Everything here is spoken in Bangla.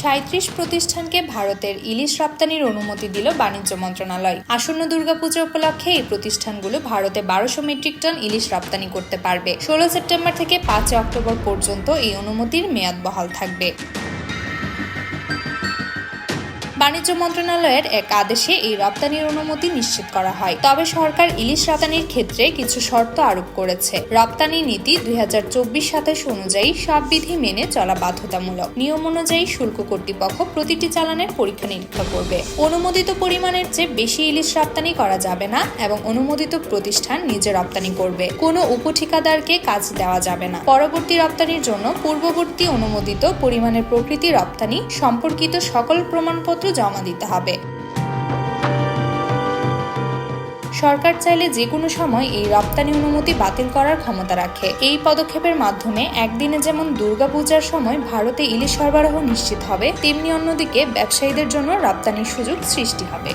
সাঁত্রিশ প্রতিষ্ঠানকে ভারতের ইলিশ রপ্তানির অনুমতি দিল বাণিজ্য মন্ত্রণালয়। আসন্ন দুর্গাপূজা উপলক্ষে এই প্রতিষ্ঠানগুলো ভারতে বারোশো মেট্রিক টন ইলিশ রপ্তানি করতে পারবে। ষোলো সেপ্টেম্বর থেকে পাঁচ অক্টোবর পর্যন্ত এই অনুমতির মেয়াদ বহাল থাকবে। বাণিজ্য মন্ত্রণালয়ের এক আদেশে এই রপ্তানির অনুমতি নিশ্চিত করা হয়। তবে সরকার ইলিশ রপ্তানির ক্ষেত্রে কিছু শর্ত আরোপ করেছে। রপ্তানি নীতি দুই হাজার চব্বিশ অনুযায়ী সব বিধি মেনে চলা বাধ্যতামূলক। নিয়ম অনুযায়ী শুল্ক কর্তৃপক্ষ প্রতিটি চালানের পরীক্ষা নিরীক্ষা করবে। অনুমোদিত পরিমাণের চেয়ে বেশি ইলিশ রপ্তানি করা যাবে না এবং অনুমোদিত প্রতিষ্ঠান নিজে রপ্তানি করবে। কোনো উপঠিকাদারকে কাজ দেওয়া যাবে না। পরবর্তী রপ্তানির জন্য পূর্ববর্তী অনুমোদিত পরিমাণের প্রকৃতি রপ্তানি সম্পর্কিত সকল প্রমাণপত্র জমা দিতে হবে। সরকার চাইলে যে কোনো সময় এই রপ্তানি অনুমতি বাতিল করার ক্ষমতা রাখে। এই পদক্ষেপের মাধ্যমে একদিনে যেমন দুর্গাপূজার সময় ভারতে ইলিশ সরবরাহ নিশ্চিত হবে, তেমনি অন্যদিকে ব্যবসায়ীদের জন্য রপ্তানির সুযোগ সৃষ্টি হবে।